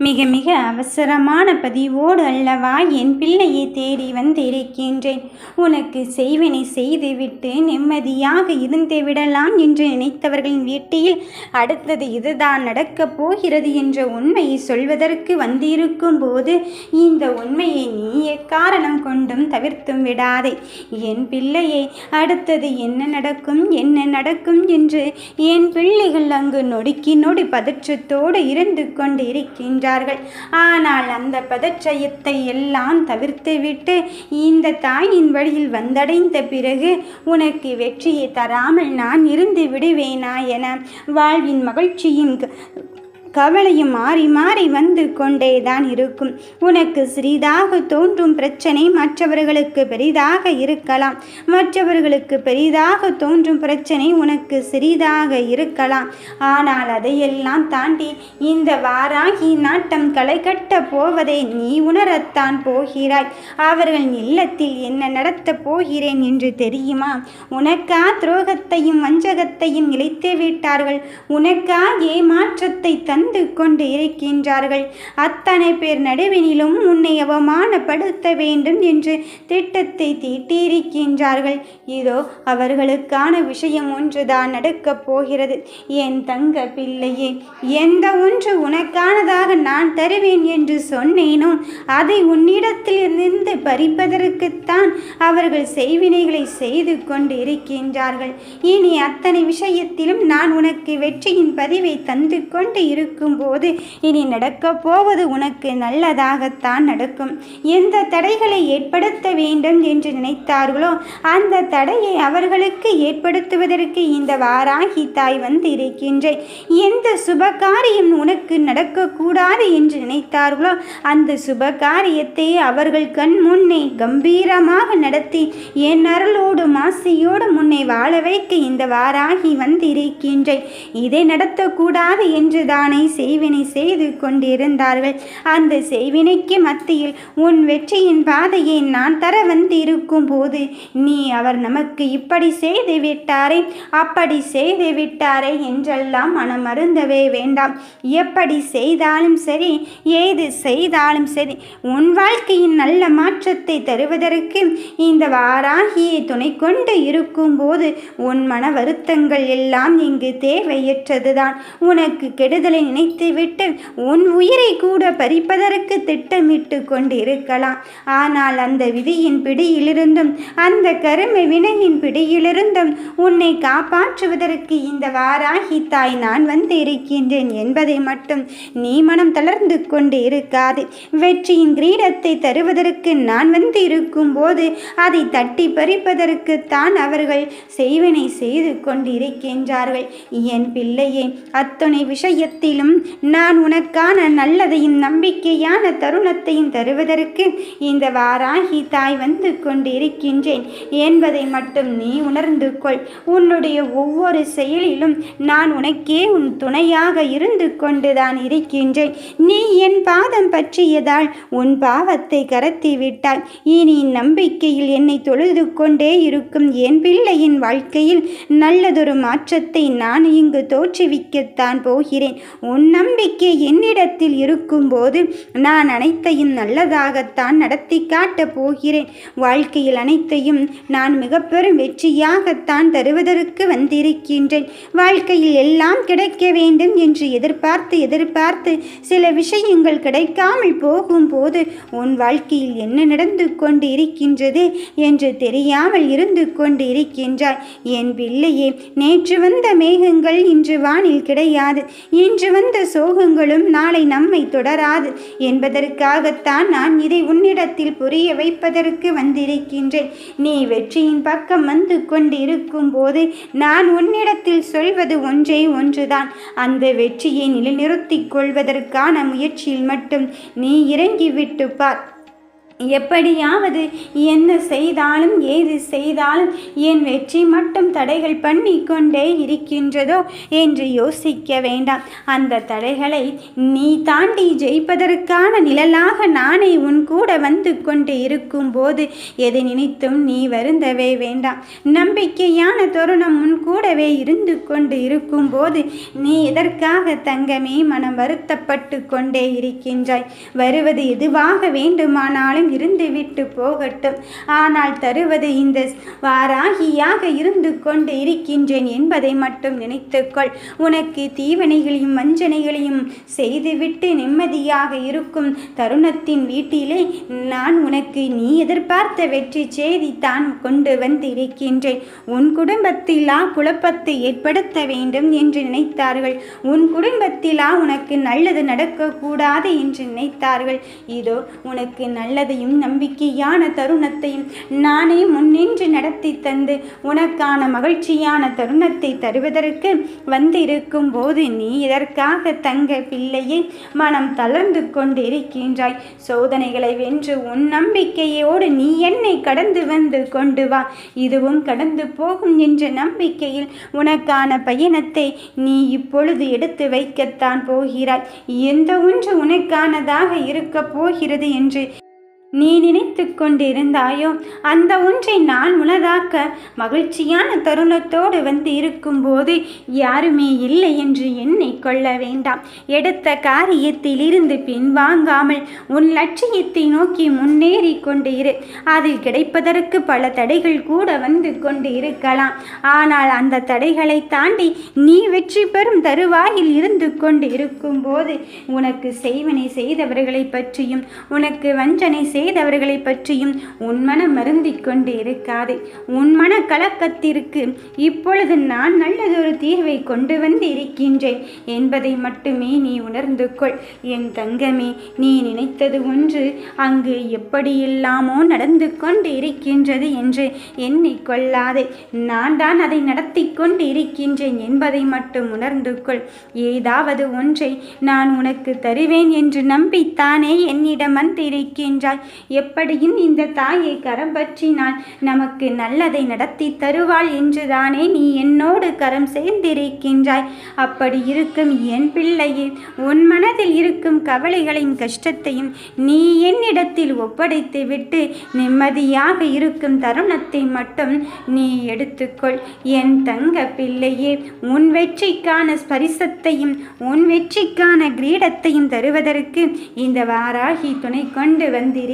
மிக மிக அவசரமான பதிவோடு அல்லவா என் பிள்ளையை தேடி வந்திருக்கின்றேன். உனக்கு செய்வினை செய்துவிட்டு நிம்மதியாக இருந்து விடலாம் என்று நினைத்தவர்களின் வீட்டில் அடுத்தது இதுதான் நடக்கப் போகிறது என்ற உண்மையை சொல்வதற்கு வந்திருக்கும் போது இந்த உண்மையை நீ எக்காரணம் கொண்டும் தவிர்த்தும் விடாதே. என் பிள்ளையை அடுத்தது என்ன நடக்கும் என்ன நடக்கும் என்று என் பிள்ளைகள் அங்கு நொடுக்கி நொடி பதற்றத்தோடு இருந்து கொண்டு இருக்கின்றார்கள் ஆனால் அந்த பதற்றயத்தை எல்லாம் தவிர்த்துவிட்டு இந்த தாயின் வழியில் வந்தடைந்த பிறகு உனக்கு வெற்றியை தராமல் நான் இருந்து விடுவேனா என வாழ்வின் மகிழ்ச்சியின் கவலையும் மாறி மாறி வந்து கொண்டேதான் இருக்கும். உனக்கு சிறிதாக தோன்றும் பிரச்சனை மற்றவர்களுக்கு பெரிதாக இருக்கலாம். மற்றவர்களுக்கு பெரிதாக தோன்றும் பிரச்சனை உனக்கு சிறிதாக இருக்கலாம். ஆனால் அதையெல்லாம் தாண்டி இந்த வாராகி நாட்டம் களை கட்டப் போவதை நீ உணரத்தான் போகிறாய். அவர்கள் இல்லத்தில் என்ன நடத்தப் போகிறேன் என்று தெரியுமா? உனக்கா துரோகத்தையும் வஞ்சகத்தையும் இழைத்து விட்டார்கள் உனக்கா ஏமாற்றத்தை வந்து கொண்டு இருக்கின்றார்கள். அத்தனை பேர் நடுவினிலும் உன்னை அவமானப்படுத்த வேண்டும் என்று திட்டத்தை தீட்டியிருக்கின்றார்கள். இதோ அவர்களுக்கான விஷயம் ஒன்றுதான் நடக்கப் போகிறது. என் தங்க பிள்ளையே எந்த ஒன்று உனக்கானதாக நான் தருவேன் என்று சொன்னேனோ அதை உன்னிடத்தில் இருந்து பறிப்பதற்குத்தான் அவர்கள் செய்வினைகளை செய்து கொண்டு இருக்கின்றார்கள். இனி அத்தனை விஷயத்திலும் நான் உனக்கு வெற்றியின் பதிவை தந்து கொண்டு இருக்கும்போது இனி நடக்கப் போவது உனக்கு நல்லதாகத்தான் நடக்கும். எந்த தடைகளை ஏற்படுத்த வேண்டும் என்று நினைத்தார்களோ அந்த தடையை அவர்களுக்கு ஏற்படுத்துவதற்கு இந்த வாராகி தாய் வந்து இருக்கின்றேன் எந்த சுப காரியம் உனக்கு நடக்கக்கூடாது என்று நினைத்தார்களோ அந்த சுப காரியத்தை அவர்கள் கண் முன்னே கம்பீரமாக நடத்தி என் அருளோடு மாசியோடு முன்னே வாழ வைக்க இந்த வாராகி வந்து இருக்கின்றேன் இதை நடத்தக்கூடாது என்று தானே செய்வினை செய்து கொண்டிருந்தார்கள். அந்த செய்வினைக்கு மத்தியில் உன் வெற்றியின் பாதையை நான் தர வந்திருக்கும் போது நீ அவர் நமக்கு இப்படி செய்து விட்டாரே அப்படி செய்து விட்டாரே என்றெல்லாம் மனமருந்தவே வேண்டாம். எப்படி செய்தாலும் சரி ஏது செய்தாலும் சரி உன் வாழ்க்கையின் நல்ல மாற்றத்தை தருவதற்கு இந்த வாராகியை துணை கொண்டு இருக்கும்போது உன் மன வருத்தங்கள் எல்லாம் இங்கு தேவையற்றதுதான். உனக்கு கெடுதலை நினைத்துவிட்டு உன் உயிரை கூட பறிப்பதற்கு திட்டமிட்டு கொண்டிருக்கலாம். ஆனால் அந்த விதியின் பிடியிலிருந்தும் அந்த கருமை வினையின் பிடியிலிருந்தும் உன்னை காப்பாற்றுவதற்கு இந்த வாராகி தாய் நான் வந்து இருக்கின்றேன் என்பதை மட்டும் நீ மனம் தளர்ந்து கொண்டு இருக்காது வெற்றியின் கிரீடத்தை தருவதற்கு நான் வந்து இருக்கும்போது அதை தட்டி பறிப்பதற்குத்தான் அவர்கள் செய்வினை செய்து கொண்டிருக்கின்றார்கள். என் பிள்ளையே அத்தனை விஷயத்திலும் நான் உனக்கான நல்லதையும் நம்பிக்கையான தருணத்தையும் தருவதற்கு இந்த வாராகி தாய் வந்து கொண்டிருக்கின்றேன் என்பதை மட்டும் நீ உணர்ந்து கொள். உன்னுடைய ஒவ்வொரு செயலிலும் நான் உனக்கே உன் துணையாக இருந்து கொண்டுதான் இருக்கின்றேன். நீ என் பாதம் பற்றியதால் உன் பாவத்தை கரத்தி விட்டாய். இனி நம்பிக்கையில் என்னை தொழுது கொண்டே இருக்கும் என் பிள்ளையின் வாழ்க்கையில் நல்லதொரு மாற்றத்தை நான் இங்கு தோற்றுவிக்கத்தான் போகிறேன். உன் நம்பிக்கை என்னிடத்தில் இருக்கும்போது நான் அனைத்தையும் நல்லதாகத்தான் நடத்தி காட்டப் போகிறேன். வாழ்க்கையில் அனைத்தையும் நான் மிக பெரும் வெற்றியாகத்தான் தருவதற்கு வந்திருக்கின்றேன். வாழ்க்கையில் எல்லாம் கிடைக்க வேண்டும் என்று எதிர்பார்த்து எதிர்பார்த்து சில விஷயங்கள் கிடைக்காமல் போகும்போது உன் வாழ்க்கையில் என்ன நடந்து கொண்டு இருக்கின்றது என்று தெரியாமல் இருந்து கொண்டு இருக்கின்றாய் என் பிள்ளையே நேற்று வந்த மேகங்கள் இன்று வானில் கிடையாது. இன்று வந்த சோகங்களும் நாளை நம்மை தொடராது என்பதற்காகத்தான் நான் இதை உன்னிடத்தில் புரிய வைப்பதற்கு வந்திருக்கின்றேன். நீ வெற்றியின் பக்கம் வந்து கொண்டு இருக்கும்போது நான் உன்னிடத்தில் சொல்வது ஒன்றே ஒன்றுதான். அந்த வெற்றியை நிலைநிறுத்திக் கொள்வதற்கான முயற்சியில் மட்டும் நீ இறங்கிவிட்டு பார். எப்படியாவது என்ன செய்தாலும் ஏது செய்தாலும் என் வெற்றி மட்டும் தடைகள் பண்ணி கொண்டே இருக்கின்றதோ என்று யோசிக்க வேண்டாம். அந்த தடைகளை நீ தாண்டி ஜெயிப்பதற்கான நிழலாக நானே உன் கூட வந்து கொண்டு இருக்கும்போது எதை நினைத்தும் நீ வருந்தவே வேண்டாம். நம்பிக்கையான தருணம் உன் கூடவே இருந்து கொண்டு இருக்கும்போது நீ எதற்காக தங்கமே மனம் வருத்தப்பட்டு கொண்டே இருக்கின்றாய்? வருவது எதுவாக வேண்டுமானாலும் இருந்துவிட்டு போகட்டும். ஆனால் தருவது இந்த வாராகியாக இருந்து கொண்டு இருக்கின்றேன் என்பதை மட்டும் நினைத்துக்கொள். உனக்கு தீவனைகளையும் வஞ்சனைகளையும் செய்துவிட்டு நிம்மதியாக இருக்கும் தருணத்தின் வீட்டிலே நான் உனக்கு நீ எதிர்பார்த்த வெற்றி செய்தி தான் கொண்டு வந்து இருக்கின்றேன் உன் குடும்பத்திலா குழப்பத்தை ஏற்படுத்த வேண்டும் என்று நினைத்தார்கள். உன் குடும்பத்திலா உனக்கு நல்லது நடக்கக்கூடாது என்று நினைத்தார்கள். இதோ உனக்கு நல்லது நல்லதையும் நம்பிக்கையான தருணத்தையும் நானே முன்னின்று நடத்தி தந்து உனக்கான மகிழ்ச்சியான தருணத்தை தருவதற்கு வந்திருக்கும் போது நீ இதற்காக தங்க பிள்ளையை மனம் தளர்ந்து கொண்டிருக்கின்றாய். சோதனைகளை வென்று உன் நம்பிக்கையோடு நீ என்னை கடந்து வந்து கொண்டு வா. இதுவும் கடந்து போகும் என்ற நம்பிக்கையில் உனக்கான பயணத்தை நீ இப்பொழுது எடுத்து வைக்கத்தான் போகிறாய். எந்த ஒன்று உனக்கானதாக இருக்கப் போகிறது என்று நீ நினைத்து கொண்டிருந்தாயோ? அந்த ஒன்றை நான் உனதாக்க மகிழ்ச்சியான தருணத்தோடு வந்து இருக்கும்போது யாருமே இல்லை என்று எண்ணி கொள்ள வேண்டாம். எடுத்த காரியத்தில் இருந்து பின்வாங்காமல் உன் லட்சியத்தை நோக்கி முன்னேறி கொண்டு இரு அதில் கிடைப்பதற்கு பல தடைகள் கூட வந்து கொண்டு இருக்கலாம் ஆனால் அந்த தடைகளை தாண்டி நீ வெற்றி பெறும் தருவாயில் இருந்து கொண்டு இருக்கும்போது உனக்கு செய்வனை செய்தவர்களை பற்றியும் உனக்கு வஞ்சனை செய்தவர்களை பற்றியும் உன் மனம் மருந்திக் கொண்டு இருக்காதே உன் மன கலக்கத்திற்கு இப்பொழுது நான் நல்லதொரு தீர்வை கொண்டு வந்து இருக்கின்றேன் என்பதை மட்டுமே நீ உணர்ந்து கொள். என் தங்கமே நீ நினைத்தது ஒன்று அங்கு எப்படியில்லாமோ நடந்து கொண்டு இருக்கின்றது என்று எண்ணிக்கொள்ளாதே நான் தான் அதை நடத்தி கொண்டு இருக்கின்றேன் என்பதை மட்டும் உணர்ந்து கொள். ஏதாவது ஒன்றை நான் உனக்கு தருவேன் என்று நம்பித்தானே என்னிடம் வந்திருக்கின்றாய். எப்படியும் இந்த தாயை கரம் பற்றினால் நமக்கு நல்லதை நடத்தி தருவாள் என்றுதானே நீ என்னோடு கரம் சேர்ந்திருக்கின்றாய். அப்படி இருக்கும் என் பிள்ளையே உன் மனதில் இருக்கும் கவலைகளின் கஷ்டத்தையும் நீ என்னிடத்தில் ஒப்படைத்து விட்டு நிம்மதியாக இருக்கும் தருணத்தை மட்டும் நீ எடுத்துக்கொள். என் தங்க பிள்ளையே உன் வெற்றிக்கான ஸ்பரிசத்தையும் உன் வெற்றிக்கான கிரீடத்தையும் தருவதற்கு இந்த வாராகி துணை கொண்டு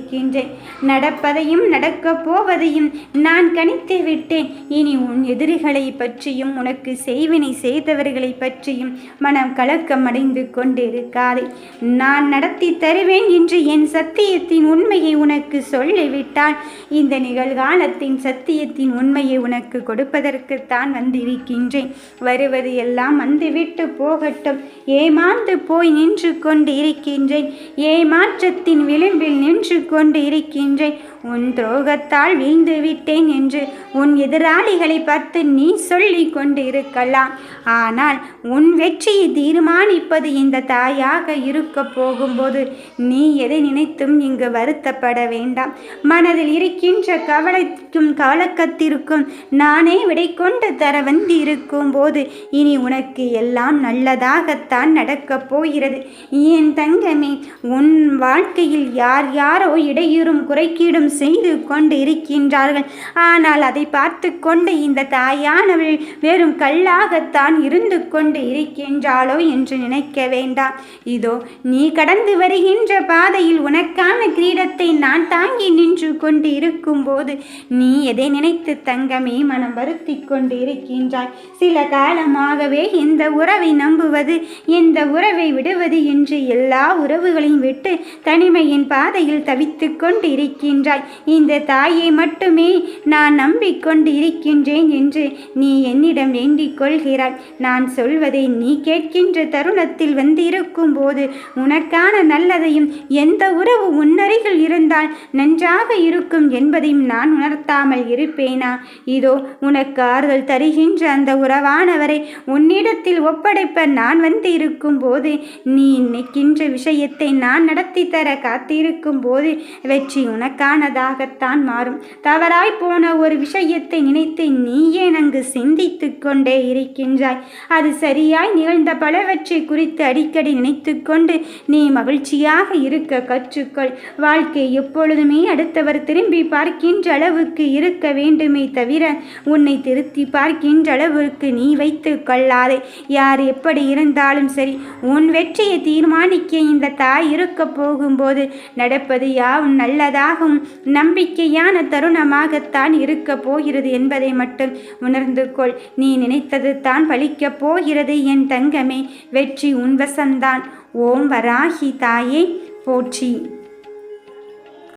வந்திருக்கின்றேன் நடப்பதையும் நடக்கப் போவதையும் நான் கணித்து விட்டேன். இனி உன் எதிரிகளை பற்றியும் உனக்கு செய்வினை செய்தவர்களை பற்றியும் மனம் கலக்கம் அடைந்து கொண்டிருக்காதே. நான் நடத்தி தருவேன் என்று என் சத்தியத்தின் உண்மையை உனக்கு சொல்லிவிட்டால் இந்த நிகழ்காலத்தின் சத்தியத்தின் உண்மையை உனக்கு கொடுப்பதற்குத்தான் வந்திருக்கின்றேன். வருவது எல்லாம் வந்துவிட்டு போகட்டும். ஏமாந்து போய் நின்று கொண்டு இருக்கின்றேன் ஏமாற்றத்தின் விளிம்பில் நின்று கொண்டு இருக்கின்றேன் உன் துரோகத்தால் வீழ்ந்து விட்டேன் என்று உன் எதிராளிகளை பார்த்து நீ சொல்லி கொண்டு இருக்கலாம் ஆனால் உன் வெற்றியை தீர்மானிப்பது இந்த தாயாக இருக்க போகும்போது நீ எதை நினைத்தும் இங்கு வருத்தப்பட வேண்டாம். மனதில் இருக்கின்ற கவலைக்கும் கலக்கத்திற்கும் நானே விடை கொண்டு தர வந்து இருக்கும்போது இனி உனக்கு எல்லாம் நல்லதாகத்தான் நடக்கப் போகிறது. என் தங்கமே உன் வாழ்க்கையில் யார் யாரோ இடையூறும் குறைக்கீடும் செய்து கொண்டு இருக்கின்றார்கள் ஆனால் அதை பார்த்து கொண்டு இந்த தாயானவள் வெறும் கல்லாகத்தான் இருந்து கொண்டு இருக்கின்றாளோ என்று நினைக்க வேண்டாம். இதோ நீ கடந்து வருகின்ற பாதையில் உனக்கான கிரீடத்தை நான் தாங்கி நின்று கொண்டு இருக்கும்போது நீ எதை நினைத்து தங்கமே மனம் வருத்தி கொண்டு இருக்கின்றாய் சில காலமாகவே இந்த உறவை நம்புவது இந்த உறவை விடுவது என்று எல்லா உறவுகளையும் விட்டு தனிமையின் பாதையில் தவித்து கொண்டு இருக்கின்றாய் இந்த தாயை மட்டுமே நான் நம்பிக்கொண்டு இருக்கின்றேன் என்று நீ என்னிடம் வேண்டிக் கொள்கிறாய் நான் சொல்வதை நீ கேட்கின்ற தருணத்தில் வந்திருக்கும் போது உனக்கான நல்லதையும் எந்த உறவு உன்னருகில் இருந்தால் நன்றாக இருக்கும் என்பதையும் நான் உணர்த்தாமல் இருப்பேனா? இதோ உனக்கு ஆறுதல் தருகின்ற அந்த உறவானவரை உன்னிடத்தில் ஒப்படைப்ப நான் வந்து இருக்கும் போது நீ நிற்கின்ற விஷயத்தை நான் நடத்தி தர காத்திருக்கும் போது போது வெற்றி உனக்கானதாகத்தான் மாறும். தவறாய் போன ஒரு விஷயத்தை நினைத்து நீயே நங்கு சிந்தித்து கொண்டே இருக்கின்றாய். அது சரியாய் நிகழ்ந்த பலவற்றை குறித்து அடிக்கடி நினைத்து கொண்டு நீ மகிழ்ச்சியாக இருக்க கற்றுக்கொள். வாழ்க்கை எப்பொழுதுமே அடுத்தவர் திரும்பி பார்க்கின்ற அளவுக்கு இருக்க வேண்டுமே தவிர உன்னை திருத்தி பார்க்கின்ற அளவுக்கு நீ வைத்து கொள்ளாதே. யார் எப்படி இருந்தாலும் சரி உன் வெற்றியை தீர்மானிக்க இந்த தாய் இருக்க போகும்போது நடப்பது யாவும் நல்லதாகவும் நம்பிக்கையான தருணமாகத்தான் இருக்க போகிறது என்பதை மட்டும் உணர்ந்து கொள். நீ நினைத்தது தான் பலிக்கப் போகிறது என் தங்கமே. வெற்றி உன்வசந்தான் ஓம் வராகி தாயே. போற்றி.